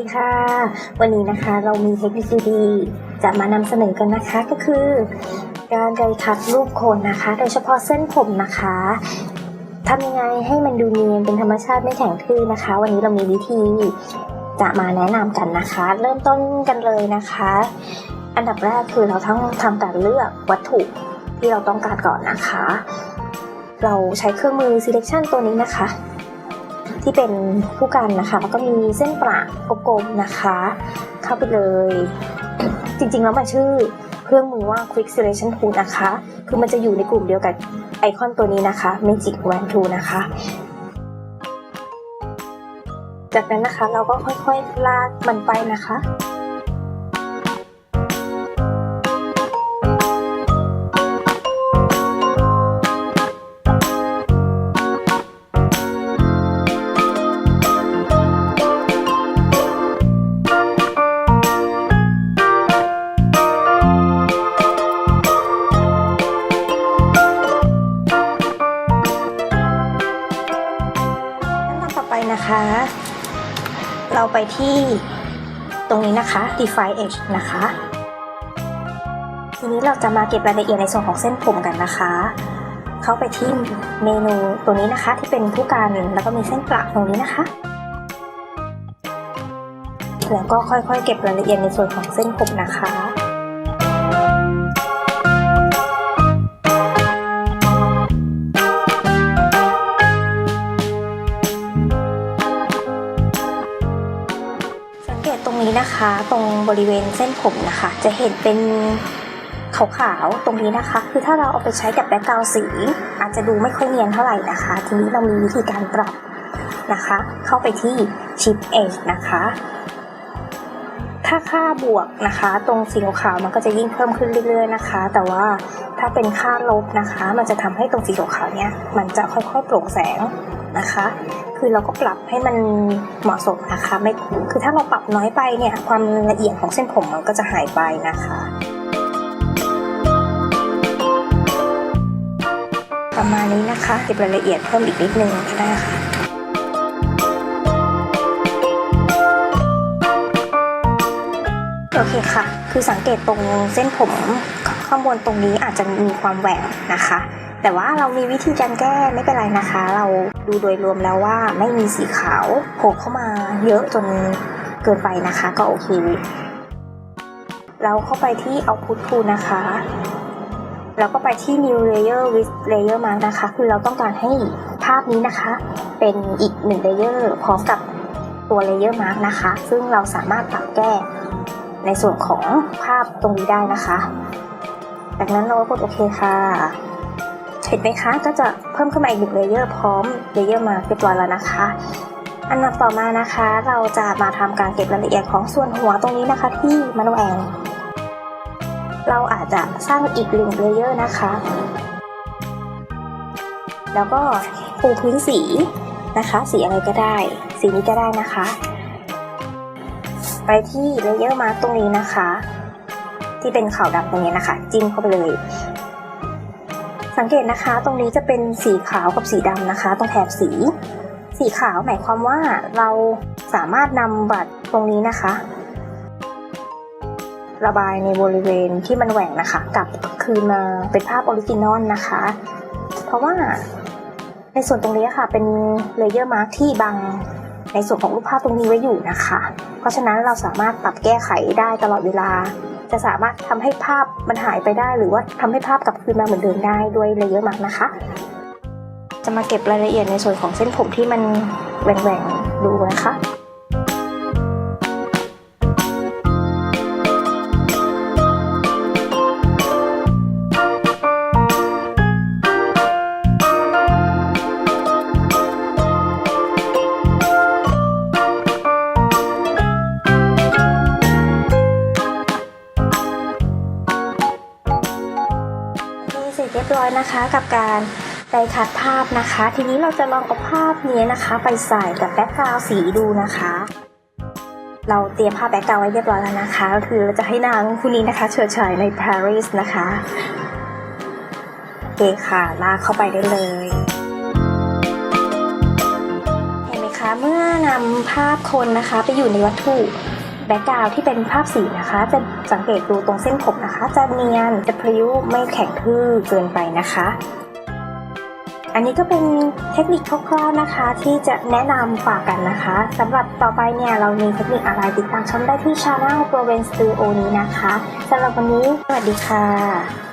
ดีค่ะ วันนี้นะคะเรามีเทคนิคดีๆจะมานำเสนอกันนะคะก็คือ การไดคัดรูปคนนะคะ โดยเฉพาะเส้นผมนะคะทำยังไงให้มันดูเนียนเป็นธรรมชาติไม่แข็งทื่อนะคะ วันนี้เรามีวิธีจะมาแนะนำกันนะคะ เริ่มต้นกันเลยนะคะ อันดับแรกคือเราต้องทำการเลือกวัตถุที่เราต้องการก่อนนะคะ เราใช้เครื่องมือ selection ตัวนี้นะคะ ที่เป็นผู้กันนะคะ แล้วก็มีเส้นประกลมๆนะคะ เข้าไปเลย จริงๆแล้วมันชื่อเครื่องมือว่า Quick Selection Tool นะคะ คือมันจะอยู่ในกลุ่มเดียวกับไอคอนตัวนี้นะคะ Magic Wand Tool นะคะ จากนั้นนะคะเราก็ค่อยๆลากมันไปนะคะ นะคะ เราไปที่ตรงนี้นะคะ define edge นะคะ ทีนี้เราจะมาเก็บรายละเอียดในส่วนของเส้นผมกันนะคะ เข้าไปที่เมนูตัวนี้นะคะ ที่เป็นผู้การแล้วก็มีเส้นประตรงนี้นะคะ แล้วก็ค่อยๆ เก็บรายละเอียดในส่วนของเส้นผมนะคะ นะคะ ตรงบริเวณเส้นผมนะคะ จะเห็นเป็นขาวๆตรงนี้นะคะ คือถ้าเราเอาไปใช้กับแบ็กกราวสี อาจจะดูไม่ค่อยเนียนเท่าไหร่นะคะ ทีนี้เรามีวิธีการปรับนะคะ เข้าไปที่ชิปเอ g นะคะ ถ้าค่าบวกนะคะ ตรงสีขาวมันก็จะยิ่งเพิ่มขึ้นเรื่อยๆนะคะ แต่ว่าถ้าเป็นค่าลบนะคะ มันจะทำให้ตรงสีขาวเนี่ยมันจะค่อยๆโปร่งแสงนะคะ คือเราก็ปรับให้มันเหมาะสมนะคะไม่คือถ้าเราปรับน้อยไปเนี่ยความละเอียดของเส้นผมมันก็จะหายไปนะคะประมาณนี้นะคะเก็บรายละเอียดเพิ่มอีกนิดนึงก็ได้ค่ะ โอเคค่ะ คือสังเกตตรงเส้นผมข้างบนตรงนี้อาจจะมีความแหว่งนะคะ แต่ว่าเรามีวิธีการแก้ไม่เป็นไรนะคะ เราดูโดยรวมแล้วว่าไม่มีสีขาวโผล่เข้ามาเยอะจนเกินไปนะคะ ก็โอเค เราเข้าไปที่ output tool นะคะแล้วก็ไปที่ new layer with layer mask นะคะ คือเราต้องการให้ภาพนี้นะคะ เป็นอีกหนึ่ง layer พร้อมกับตัว layer mask นะคะ ซึ่งเราสามารถปรับแก้ ในส่วนของภาพตรงนี้ได้นะคะ จากนั้นเราก็กดโอเคค่ะ เห็นไหมคะ ก็จะเพิ่มขึ้นมาอีกหนึ่งเลเยอร์พร้อมเลเยอร์มาเรียบร้อยแล้วนะคะ อันดับต่อมานะคะ เราจะมาทำการเก็บรายละเอียดของส่วนหัวตรงนี้นะคะ ที่มันแหวงเราอาจจะสร้างอีกหนึ่งเลเยอร์นะคะ แล้วก็ปูพื้นสีนะคะ สีอะไรก็ได้ สีนี้ก็ได้นะคะ ไปที่เลเยอร์มาตรงนี้นะคะ ที่เป็นขาวดำตรงนี้นะคะ จิ้มเข้าไปเลย สังเกตนะคะตรงนี้จะเป็นสีขาวกับสีดำนะคะ ตรงแถบสี สีขาวหมายความว่าเราสามารถนำบัตรตรงนี้นะคะ ระบายในบริเวณที่มันแหว่งนะคะกลับคืนมาเป็นภาพออริจินอลนะคะ เพราะว่าในส่วนตรงนี้ค่ะเป็นเลเยอร์มาร์กที่บังในส่วนของรูปภาพตรงนี้ไว้อยู่นะคะ เพราะฉะนั้นเราสามารถปรับแก้ไขได้ตลอดเวลา จะสามารถทำให้ภาพมันหายไปได้ หรือว่าทำให้ภาพกลับคืนมาเหมือนเดิมได้ด้วยเลเยอร์มาร์กนะคะ จะมาเก็บรายละเอียดในส่วนของเส้นผมที่มันแหว่งๆดูนะคะ ร้อยนะคะกับการไดคัดภาพนะคะ ทีนี้เราจะลองเอาภาพนี้นะคะ ไปใส่กับแบ็กกราวสีดูนะคะ เราเตรียมภาพแบ็กกราวไว้เรียบร้อยแล้วนะคะคือเราจะให้นางคู่นี้นะคะเฉิดฉายในปารีสนะคะโอเคค่ะลากเข้าไปได้เลยเห็นไหมคะเมื่อนำภาพคนนะคะไปอยู่ในวัตถุ แบ็กกราวที่เป็นภาพสีนะคะ จะสังเกตดูตรงเส้นผมนะคะ จะเนียนจะพริ้วไม่แข็งทื่อเกินไปนะคะ อันนี้ก็เป็นเทคนิคคร่าวๆนะคะ ที่จะแนะนำฝากกันนะคะสำหรับต่อไปเนี่ยเรามีเทคนิคอะไรติดตามชมได้ที่ช anel p r o v e n Studio นี้นะคะสำหรับวันนี้สวัสดีค่ะ